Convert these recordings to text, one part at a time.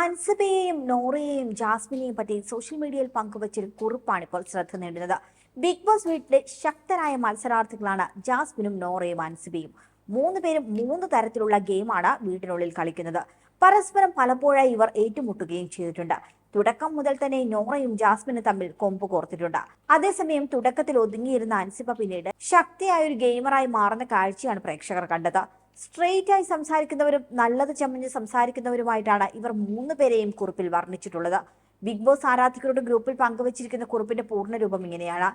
അൻസബയെയും നോറയെയും ജാസ്മിനെയും പറ്റി സോഷ്യൽ മീഡിയയിൽ പങ്കുവച്ചൊരു കുറിപ്പാണ് ഇപ്പോൾ ശ്രദ്ധ നേടുന്നത്. ബിഗ് ബോസ് വീട്ടിലെ ശക്തരായ മത്സരാർത്ഥികളാണ് ജാസ്മിനും നോറയും അൻസബയും. മൂന്ന് പേരും മൂന്ന് തരത്തിലുള്ള ഗെയിമാണ് വീട്ടിനുള്ളിൽ കളിക്കുന്നത്. പരസ്പരം പലപ്പോഴായി ഇവർ ഏറ്റുമുട്ടുകയും ചെയ്തിട്ടുണ്ട്. തുടക്കം മുതൽ തന്നെ നോറയും ജാസ്മിനും തമ്മിൽ കൊമ്പ് കോർത്തിട്ടുണ്ട്. അതേസമയം തുടക്കത്തിൽ ഒതുങ്ങിയിരുന്ന അൻസിബ പിന്നീട് ശക്തിയായ ഒരു ഗെയിമറായി മാറുന്ന കാഴ്ചയാണ് പ്രേക്ഷകർ കണ്ടത്. സ്ട്രെയിറ്റ് ആയി സംസാരിക്കുന്നവരും നല്ലത് ചമഞ്ഞ് സംസാരിക്കുന്നവരുമായിട്ടാണ് ഇവർ മൂന്ന് പേരെയും കുറിപ്പിൽ വർണിച്ചിട്ടുള്ളത്. ബിഗ് ബോസ് ആരാധകരുടെ ഗ്രൂപ്പിൽ പങ്കുവച്ചിരിക്കുന്ന കുറിപ്പിന്റെ പൂർണരൂപം ഇങ്ങനെയാണ്.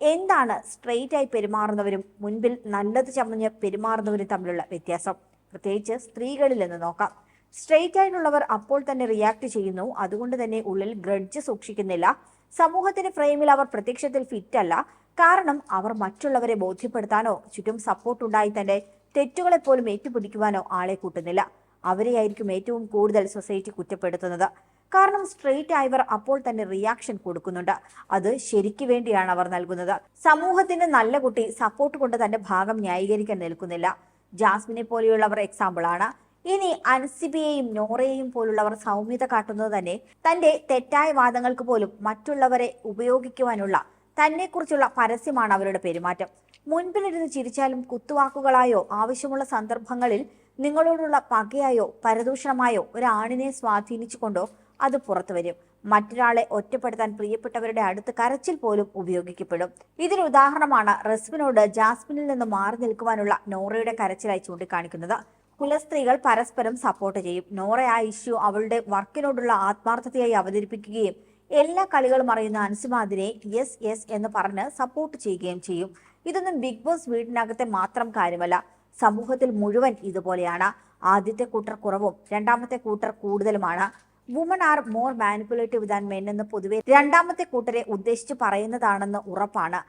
എന്താണ് സ്ട്രെയിറ്റ് ആയി പെരുമാറുന്നവരും മുൻപിൽ നല്ലത് ചമഞ്ഞ് പെരുമാറുന്നവരും തമ്മിലുള്ള വ്യത്യാസം? പ്രത്യേകിച്ച് സ്ത്രീകളിൽ നിന്ന് നോക്കാം. സ്ട്രെയിറ്റ് ആയിട്ടുള്ളവർ അപ്പോൾ തന്നെ റിയാക്ട് ചെയ്യുന്നു. അതുകൊണ്ട് തന്നെ ഉള്ളിൽ ഗ്രഡ്ജ് സൂക്ഷിക്കുന്നില്ല. സമൂഹത്തിന്റെ ഫ്രെയിമിൽ അവർ പ്രത്യക്ഷത്തിൽ ഫിറ്റ് അല്ല. കാരണം അവർ മറ്റുള്ളവരെ ബോധ്യപ്പെടുത്താനോ ചുറ്റും സപ്പോർട്ട് ഉണ്ടായി തന്റെ തെറ്റുകളെ പോലും ഏറ്റുപിടിക്കുവാനോ ആളെ കൂട്ടുന്നില്ല. അവരെയായിരിക്കും ഏറ്റവും കൂടുതൽ സൊസൈറ്റി കുറ്റപ്പെടുത്തുന്നത്. കാരണം സ്ട്രെയിറ്റ് ആയവർ അപ്പോൾ തന്നെ റിയാക്ഷൻ കൊടുക്കുന്നുണ്ട്. അത് ശരിക്ക് വേണ്ടിയാണ് അവർ നൽകുന്നത്. സമൂഹത്തിന് നല്ല കുട്ടി സപ്പോർട്ട് കൊണ്ട് തന്റെ ഭാഗം ന്യായീകരിക്കാൻ നിൽക്കുന്നില്ല. ജാസ്മിനെ പോലെയുള്ളവർ എക്സാമ്പിൾ ആണ്. ഇനി അൻസിബിയെയും നോറയെയും പോലുള്ളവർ സൗമ്യത കാട്ടുന്നത് തന്നെ തന്റെ തെറ്റായ വാദങ്ങൾക്ക് പോലും മറ്റുള്ളവരെ ഉപയോഗിക്കുവാനുള്ള തന്നെക്കുറിച്ചുള്ള പരസ്യമാണ് അവരുടെ പെരുമാറ്റം. മുൻപിലിരുന്ന് ചിരിച്ചാലും കുത്തുവാക്കുകളായോ ആവശ്യമുള്ള സന്ദർഭങ്ങളിൽ നിങ്ങളോടുള്ള പകയായോ പരദൂഷണമായോ ഒരാണിനെ സ്വാധീനിച്ചുകൊണ്ടോ അത് പുറത്തു വരും മറ്റൊരാളെ ഒറ്റപ്പെടുത്താൻ പ്രിയപ്പെട്ടവരുടെ അടുത്ത് കരച്ചിൽ പോലും ഉപയോഗിക്കപ്പെടും. ഇതിന് ഉദാഹരണമാണ് റസ്മിനോട് ജാസ്മിനിൽ നിന്ന് മാറി നിൽക്കുവാനുള്ള നോറയുടെ കരച്ചിലായി ചൂണ്ടിക്കാണിക്കുന്നത്. കുലസ്ത്രീകൾ പരസ്പരം സപ്പോർട്ട് ചെയ്യും. നോറ ആ ഇഷ്യൂ അവളുടെ വർക്കിനോടുള്ള ആത്മാർത്ഥതയായി അവതരിപ്പിക്കുകയും എല്ലാ കളികളും അറിയുന്ന അൻസിമ അതിനെ യെസ് യെസ് എന്ന് പറഞ്ഞ് സപ്പോർട്ട് ചെയ്യുകയും ചെയ്യും. ഇതൊന്നും ബിഗ് ബോസ് വീടിനകത്തെ മാത്രം കാര്യമല്ല. സമൂഹത്തിൽ മുഴുവൻ ഇതുപോലെയാണ്. ആദ്യത്തെ കൂട്ടർ കുറവും രണ്ടാമത്തെ കൂട്ടർ കൂടുതലുമാണ്. Woman are more manipulative than men എന്ന് പൊതുവെ രണ്ടാമത്തെ കൂട്ടരെ ഉദ്ദേശിച്ച് പറയുന്നതാണെന്ന് ഉറപ്പാണ്.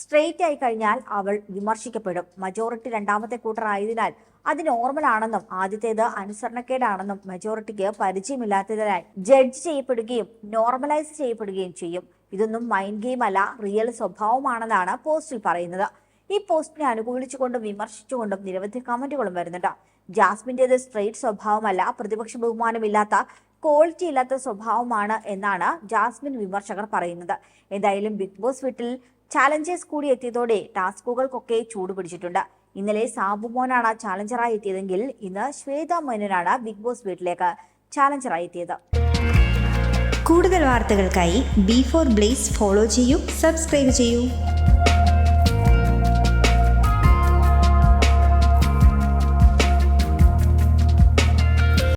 സ്ട്രെയിറ്റ് ആയി കഴിഞ്ഞാൽ അവൾ വിമർശിക്കപ്പെടും. മജോറിറ്റി രണ്ടാമത്തെ കൂട്ടർ ആയതിനാൽ അത് നോർമൽ ആണെന്നും ആദ്യത്തേത് അനുസരണക്കേടാണെന്നും മെജോറിറ്റിക്ക് പരിചയമില്ലാത്തതിനാൽ ജഡ്ജ് ചെയ്യപ്പെടുകയും നോർമലൈസ് ചെയ്യപ്പെടുകയും ചെയ്യും. ഇതൊന്നും മൈൻഡ് ഗെയിം അല്ല റിയൽ സ്വഭാവമാണെന്നാണ് പോസ്റ്റിൽ പറയുന്നത്. ഈ പോസ്റ്റിനെ അനുകൂലിച്ചുകൊണ്ടും വിമർശിച്ചുകൊണ്ടും നിരവധി കമന്റുകളും വരുന്നുണ്ട്. ജാസ്മിന്റെത് സ്ട്രെയിറ്റ് സ്വഭാവമല്ല പ്രതിപക്ഷ ബഹുമാനമില്ലാത്ത ക്വാളിറ്റി ഇല്ലാത്ത സ്വഭാവമാണ് എന്നാണ് ജാസ്മിൻ വിമർശകർ പറയുന്നത്. എന്തായാലും ബിഗ് ബോസ് വീട്ടിൽ ചാലഞ്ചേഴ്സ് കൂടി എത്തിയതോടെ ടാസ്കുകൾക്കൊക്കെ ചൂടുപിടിച്ചിട്ടുണ്ട് ഇന്നലെ സാബുമോനാണ് ചാലഞ്ചറായി എത്തിയതെങ്കിൽ ഇന്ന് ശ്വേത മേനോനാണ് ബിഗ് ബോസ് വീട്ടിലേക്ക് ചാലഞ്ചറായി എത്തിയത്. കൂടുതൽ വാർത്തകൾക്കായി ബി ഫോർ ബ്ലേസ് ഫോളോ ചെയ്യൂ സബ്സ്ക്രൈബ് ചെയ്യൂ.